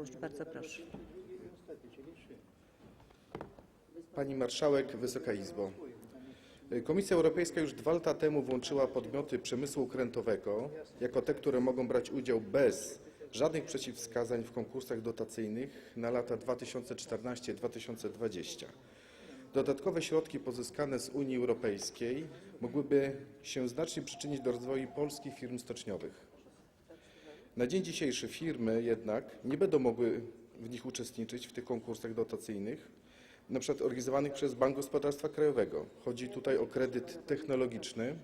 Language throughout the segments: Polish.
Słuszny, bardzo proszę. Pani Marszałek, Wysoka Izbo. Komisja Europejska już dwa lata temu włączyła podmioty przemysłu okrętowego jako te, które mogą brać udział bez żadnych przeciwwskazań w konkursach dotacyjnych na lata 2014-2020. Dodatkowe środki pozyskane z Unii Europejskiej mogłyby się znacznie przyczynić do rozwoju polskich firm stoczniowych. Na dzień dzisiejszy firmy jednak nie będą mogły w nich uczestniczyć, w tych konkursach dotacyjnych, przykład organizowanych przez Bank Gospodarstwa Krajowego. Chodzi tutaj o kredyt technologiczny,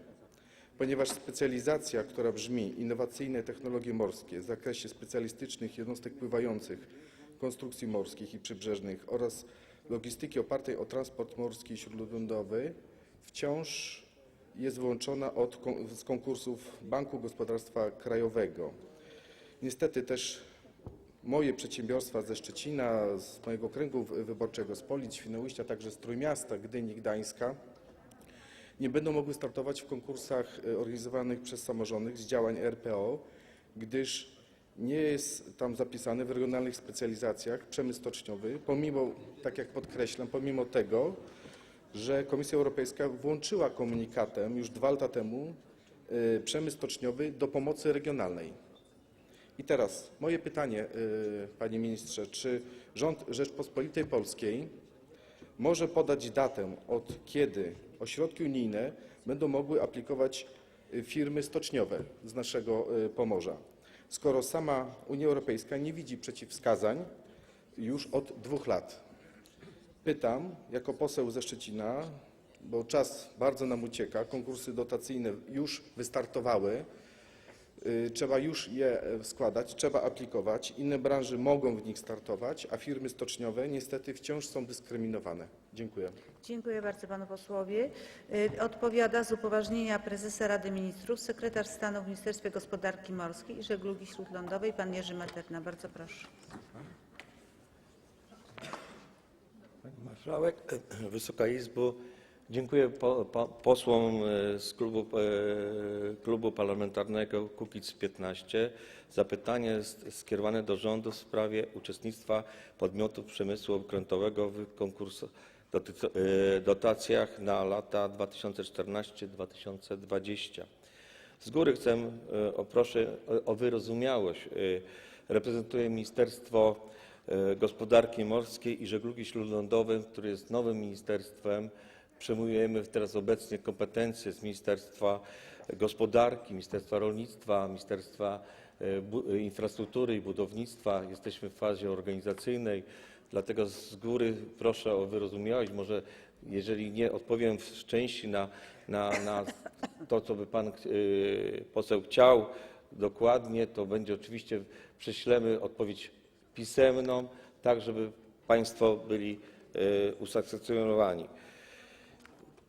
ponieważ specjalizacja, która brzmi innowacyjne technologie morskie w zakresie specjalistycznych jednostek pływających, konstrukcji morskich i przybrzeżnych oraz logistyki opartej o transport morski i śródlądowy wciąż jest wyłączona od, z konkursów Banku Gospodarstwa Krajowego. Niestety też moje przedsiębiorstwa ze Szczecina, z mojego okręgu wy- wyborczego, z Polic, Świnoujścia, także z Trójmiasta, Gdyni, Gdańska nie będą mogły startować w konkursach e, organizowanych przez samorządy z działań RPO, gdyż nie jest tam zapisane w regionalnych specjalizacjach przemysł stoczniowy, pomimo, tak jak podkreślam, pomimo tego, że Komisja Europejska włączyła komunikatem już dwa lata temu e, przemysł stoczniowy do pomocy regionalnej. I teraz moje pytanie, y, panie ministrze, czy rząd Rzeczpospolitej Polskiej może podać datę, od kiedy ośrodki unijne będą mogły aplikować y, firmy stoczniowe z naszego y, Pomorza, skoro sama Unia Europejska nie widzi przeciwwskazań już od dwóch lat? Pytam jako poseł ze Szczecina, bo czas bardzo nam ucieka, konkursy dotacyjne już wystartowały, Trzeba już je e, składać, trzeba aplikować. Inne branże mogą w nich startować, a firmy stoczniowe niestety wciąż są dyskryminowane. Dziękuję. Dziękuję bardzo panu posłowi. Y, Odpowiada z upoważnienia prezesa Rady Ministrów sekretarz stanu w Ministerstwie Gospodarki Morskiej i Żeglugi Śródlądowej pan Jerzy Materna. Bardzo proszę. Pani Marszałek, Wysoka Izbo, dziękuję po, po, posłom e, z klubu, e, klubu parlamentarnego Kukiz 15 za pytanie s- skierowane do rządu w sprawie uczestnictwa podmiotów przemysłu okrętowego w e, dotacjach na lata 2014-2020. Z góry chcę, e, o, proszę o- o wyrozumiałość. E, Reprezentuję Ministerstwo e, Gospodarki Morskiej i Żeglugi Śródlądowej, które jest nowym ministerstwem. Przejmujemy teraz obecnie kompetencje z Ministerstwa Gospodarki, Ministerstwa Rolnictwa, Ministerstwa e, e, Infrastruktury i Budownictwa. Jesteśmy w fazie organizacyjnej, dlatego z góry proszę o wyrozumiałość. Może jeżeli nie odpowiem w części na, na, na to, co by pan y, poseł chciał dokładnie, to będzie oczywiście, prześlemy odpowiedź pisemną, tak żeby państwo byli usatysfakcjonowani.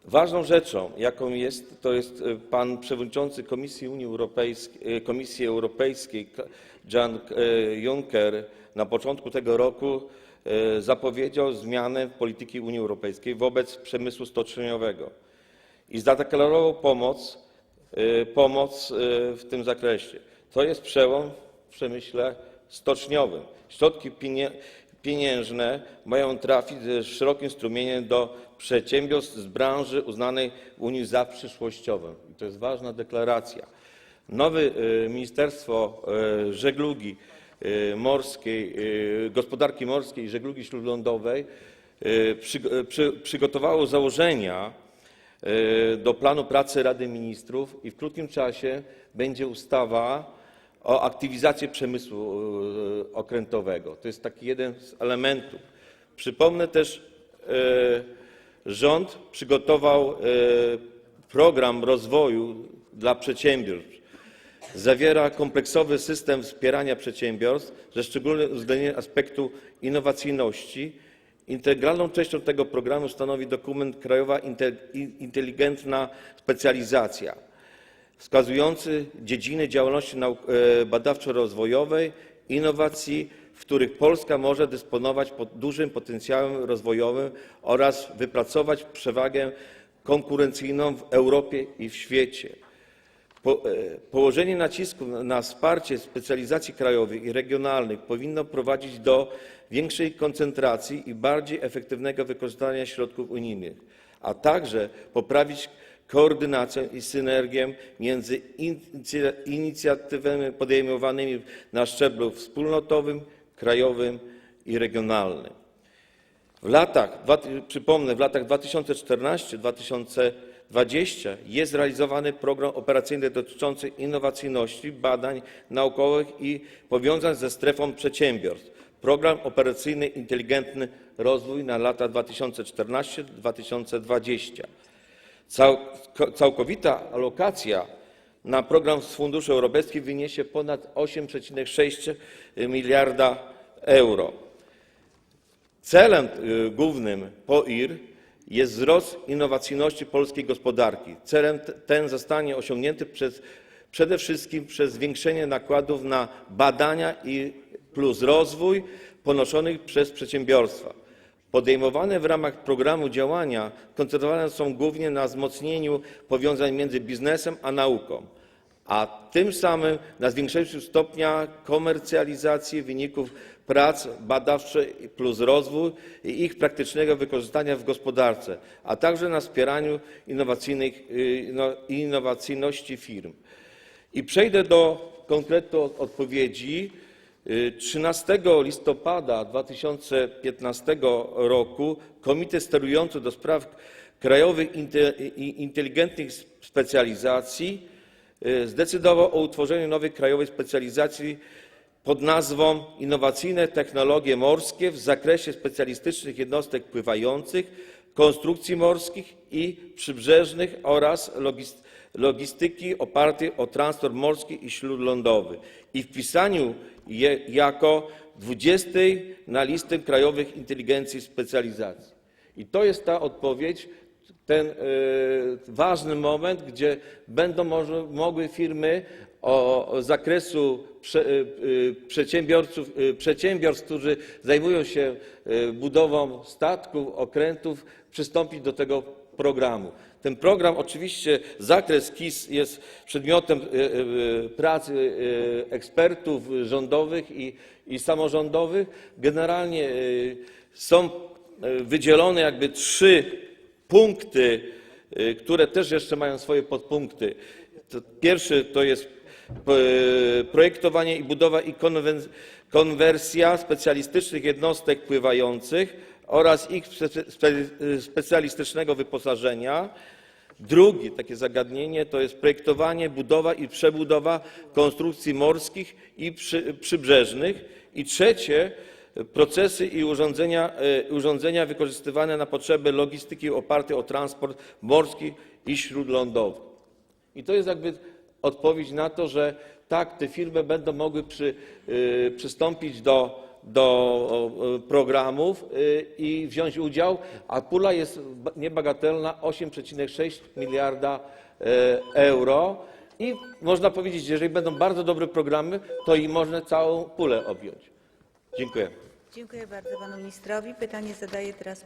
Ważną rzeczą, jaką jest, to jest y, pan przewodniczący Komisji Unii Europejskiej, y, Komisji Europejskiej Jan y, Juncker na początku tego roku zapowiedział zmianę polityki Unii Europejskiej wobec przemysłu stoczniowego i zadeklarował pomoc, pomoc w tym zakresie. To jest przełom w przemyśle stoczniowym. Środki pienie- pieniężne mają trafić szerokim strumieniem do przedsiębiorstw z branży uznanej w Unii za przyszłościową. I to jest ważna deklaracja. Nowe y, Ministerstwo y, Żeglugi y, Morskiej, Gospodarki Morskiej i Żeglugi Śródlądowej przy- przy- przygotowało założenia do planu pracy Rady Ministrów i w krótkim czasie będzie ustawa o aktywizacji przemysłu y, okrętowego. To jest taki jeden z elementów. Przypomnę też, y, rząd przygotował y, program rozwoju dla przedsiębiorstw. Zawiera kompleksowy system wspierania przedsiębiorstw ze szczególnym uwzględnieniem aspektu innowacyjności. Integralną częścią tego programu stanowi dokument Krajowa Inteligentna Specjalizacja wskazujący dziedziny działalności e, badawczo-rozwojowej, innowacji, w których Polska może dysponować dużym potencjałem rozwojowym oraz wypracować przewagę konkurencyjną w Europie i w świecie. E, położenie nacisku na- na wsparcie specjalizacji krajowych i regionalnych powinno prowadzić do większej koncentracji i bardziej efektywnego wykorzystania środków unijnych, a także poprawić koordynację i synergię między inicja- inicjatywami podejmowanymi na szczeblu wspólnotowym, krajowym i regionalnym. W latach, przypomnę, w latach 2014-2020 jest realizowany program operacyjny dotyczący innowacyjności, badań naukowych i powiązań ze strefą przedsiębiorstw. Program operacyjny Inteligentny Rozwój na lata 2014-2020. Cał, ko- całkowita alokacja na program z funduszy europejskich wyniesie ponad 8,6 miliarda euro. Celem y, głównym POIR jest wzrost innowacyjności polskiej gospodarki. Celem ten zostanie osiągnięty przez, przede wszystkim przez zwiększenie nakładów na badania i plus rozwój ponoszonych przez przedsiębiorstwa. Podejmowane w ramach programu działania koncentrowane są głównie na wzmocnieniu powiązań między biznesem a nauką, a tym samym na zwiększeniu stopnia komercjalizacji wyników prac rozwój i ich praktycznego wykorzystania w gospodarce, a także na wspieraniu y, no- innowacyjności firm. I przejdę do konkretnych od- odpowiedzi. Y, 13 listopada 2015 roku Komitet Sterujący do Spraw Krajowych Inteligentnych Specjalizacji y, zdecydował o utworzeniu nowej krajowej specjalizacji pod nazwą Innowacyjne technologie morskie w zakresie specjalistycznych jednostek pływających, konstrukcji morskich i przybrzeżnych oraz logis- logistyki opartej o transport morski i śródlądowy i wpisaniu je jako 20 na listę krajowych inteligencji specjalizacji. I to jest ta odpowiedź, ten e, ważny moment, gdzie będą może, mogły firmy o, zakresu e, e, przedsiębiorców, przedsiębiorstw, którzy zajmują się budową statków, okrętów, przystąpić do tego programu. Ten program, oczywiście zakres KIS jest przedmiotem e, e, pracy e, ekspertów rządowych i, samorządowych. Generalnie są wydzielone jakby trzy punkty, które też jeszcze mają swoje podpunkty. Pierwszy to jest projektowanie i budowa i konwersja specjalistycznych jednostek pływających oraz ich spe- spe- specjalistycznego wyposażenia. Drugi takie zagadnienie to jest projektowanie, budowa i przebudowa konstrukcji morskich i przy, przybrzeżnych. I trzecie procesy i urządzenia, e, urządzenia wykorzystywane na potrzeby logistyki opartej o transport morski i śródlądowy. I to jest jakby odpowiedź na to, że tak, te firmy będą mogły przy, y, przystąpić do, do y, programów y, i wziąć udział, a pula jest ba- niebagatelna 8,6 miliarda e, euro. I można powiedzieć, że jeżeli będą bardzo dobre programy, to i można całą pulę objąć. Dziękuję. Dziękuję bardzo panu ministrowi. Pytanie zadaje teraz pani